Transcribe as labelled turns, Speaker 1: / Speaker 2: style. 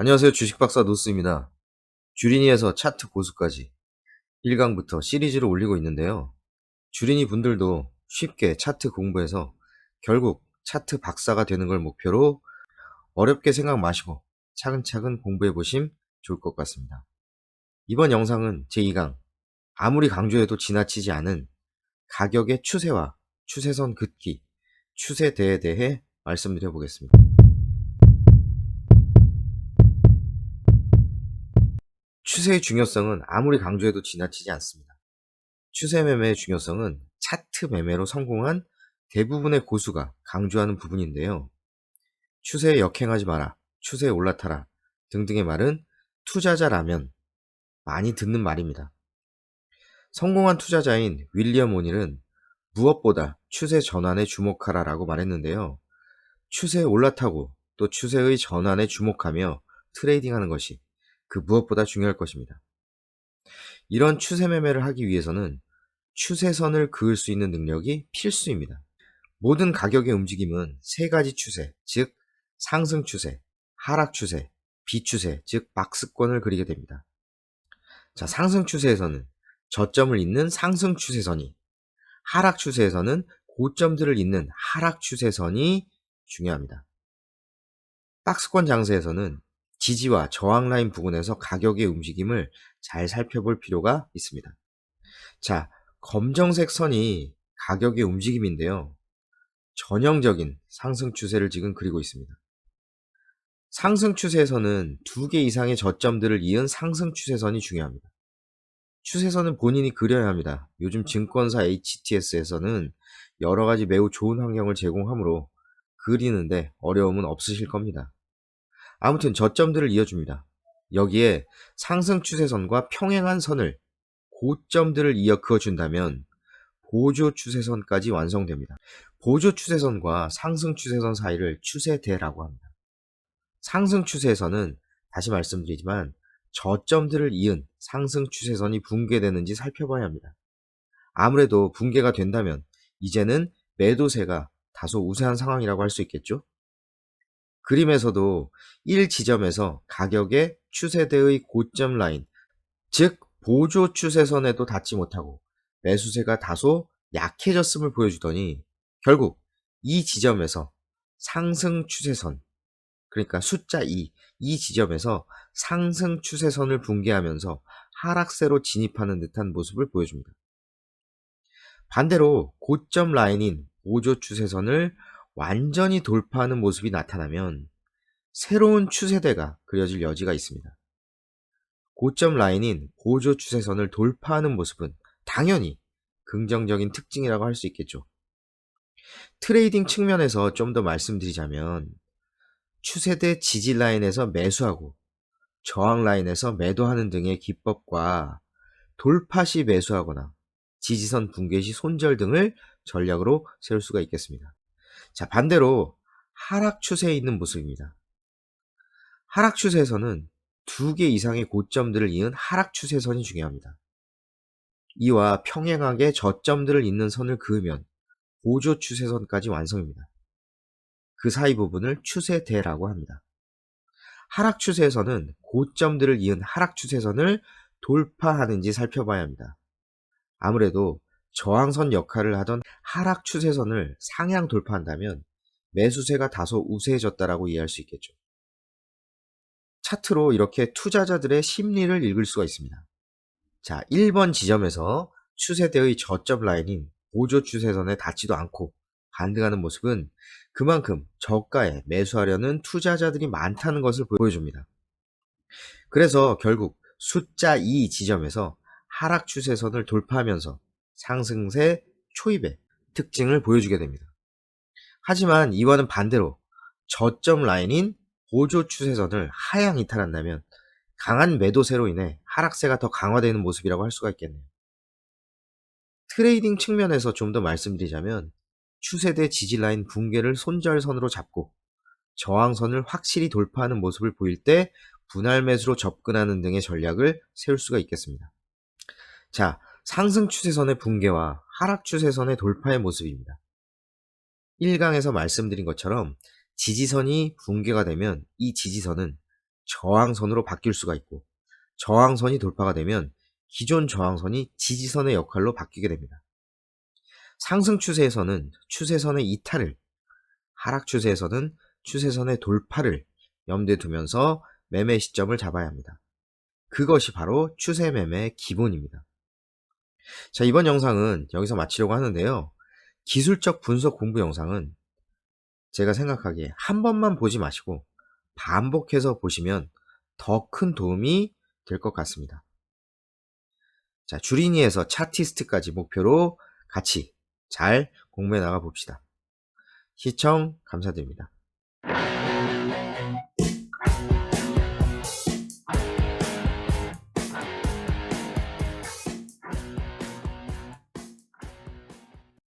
Speaker 1: 안녕하세요. 주식박사 노스입니다. 주린이에서 차트 고수까지 1강부터 시리즈를 올리고 있는데요. 주린이 분들도 쉽게 차트 공부해서 결국 차트 박사가 되는 걸 목표로 어렵게 생각 마시고 차근차근 공부해 보심 좋을 것 같습니다. 이번 영상은 제2강 아무리 강조해도 지나치지 않은 가격의 추세와 추세선 긋기, 추세대에 대해 말씀드려 보겠습니다. 추세의 중요성은 아무리 강조해도 지나치지 않습니다. 추세 매매의 중요성은 차트 매매로 성공한 대부분의 고수가 강조하는 부분인데요. 추세에 역행하지 마라, 추세에 올라타라 등등의 말은 투자자라면 많이 듣는 말입니다. 성공한 투자자인 윌리엄 오닐은 무엇보다 추세 전환에 주목하라 라고 말했는데요. 추세에 올라타고 또 추세의 전환에 주목하며 트레이딩하는 것이 그 무엇보다 중요할 것입니다. 이런 추세 매매를 하기 위해서는 추세선을 그을 수 있는 능력이 필수입니다. 모든 가격의 움직임은 세 가지 추세, 즉 상승 추세, 하락 추세, 비추세, 즉 박스권을 그리게 됩니다. 자, 상승 추세에서는 저점을 잇는 상승 추세선이, 하락 추세에서는 고점들을 잇는 하락 추세선이 중요합니다. 박스권 장세에서는 지지와 저항 라인 부근에서 가격의 움직임을 잘 살펴볼 필요가 있습니다. 자, 검정색 선이 가격의 움직임인데요. 전형적인 상승 추세를 지금 그리고 있습니다. 상승 추세에서는 두 개 이상의 저점들을 이은 상승 추세선이 중요합니다. 추세선은 본인이 그려야 합니다. 요즘 증권사 HTS에서는 여러 가지 매우 좋은 환경을 제공하므로 그리는데 어려움은 없으실 겁니다. 아무튼 저점들을 이어줍니다. 여기에 상승 추세선과 평행한 선을 고점들을 이어 그어준다면 보조 추세선까지 완성됩니다. 보조 추세선과 상승 추세선 사이를 추세대라고 합니다. 상승 추세선은 다시 말씀드리지만 저점들을 이은 상승 추세선이 붕괴되는지 살펴봐야 합니다. 아무래도 붕괴가 된다면 이제는 매도세가 다소 우세한 상황이라고 할 수 있겠죠? 그림에서도 1 지점에서 가격의 추세대의 고점 라인, 즉 보조 추세선에도 닿지 못하고 매수세가 다소 약해졌음을 보여주더니 결국 이 지점에서 상승 추세선, 그러니까 숫자 2, 이 지점에서 상승 추세선을 붕괴하면서 하락세로 진입하는 듯한 모습을 보여줍니다. 반대로 고점 라인인 보조 추세선을 완전히 돌파하는 모습이 나타나면 새로운 추세대가 그려질 여지가 있습니다. 고점 라인인 보조 추세선을 돌파하는 모습은 당연히 긍정적인 특징이라고 할 수 있겠죠. 트레이딩 측면에서 좀 더 말씀드리자면 추세대 지지 라인에서 매수하고 저항 라인에서 매도하는 등의 기법과 돌파 시 매수하거나 지지선 붕괴 시 손절 등을 전략으로 세울 수가 있겠습니다. 자, 반대로 하락 추세에 있는 모습입니다. 하락 추세에서는 두 개 이상의 고점들을 이은 하락 추세선이 중요합니다. 이와 평행하게 저점들을 잇는 선을 그으면 보조 추세선까지 완성입니다. 그 사이 부분을 추세대라고 합니다. 하락 추세에서는 고점들을 이은 하락 추세선을 돌파하는지 살펴봐야 합니다. 아무래도 저항선 역할을 하던 하락 추세선을 상향 돌파한다면 매수세가 다소 우세해졌다라고 이해할 수 있겠죠. 차트로 이렇게 투자자들의 심리를 읽을 수가 있습니다. 자, 1번 지점에서 추세대의 저점 라인인 보조 추세선에 닿지도 않고 반등하는 모습은 그만큼 저가에 매수하려는 투자자들이 많다는 것을 보여줍니다. 그래서 결국 숫자 2 지점에서 하락 추세선을 돌파하면서 상승세 초입의 특징을 보여주게 됩니다. 하지만 이와는 반대로 저점 라인인 보조 추세선을 하향 이탈한다면 강한 매도세로 인해 하락세가 더 강화되는 모습이라고 할 수가 있겠네요. 트레이딩 측면에서 좀 더 말씀드리자면 추세대 지지라인 붕괴를 손절선으로 잡고 저항선을 확실히 돌파하는 모습을 보일 때 분할 매수로 접근하는 등의 전략을 세울 수가 있겠습니다. 자, 상승 추세선의 붕괴와 하락 추세선의 돌파의 모습입니다. 1강에서 말씀드린 것처럼 지지선이 붕괴가 되면 이 지지선은 저항선으로 바뀔 수가 있고 저항선이 돌파가 되면 기존 저항선이 지지선의 역할로 바뀌게 됩니다. 상승 추세에서는 추세선의 이탈을, 하락 추세에서는 추세선의 돌파를 염두에 두면서 매매 시점을 잡아야 합니다. 그것이 바로 추세 매매의 기본입니다. 자, 이번 영상은 여기서 마치려고 하는데요. 기술적 분석 공부 영상은 제가 생각하기에 한 번만 보지 마시고 반복해서 보시면 더 큰 도움이 될 것 같습니다. 자, 주린이에서 차티스트까지 목표로 같이 잘 공부해 나가 봅시다. 시청 감사드립니다.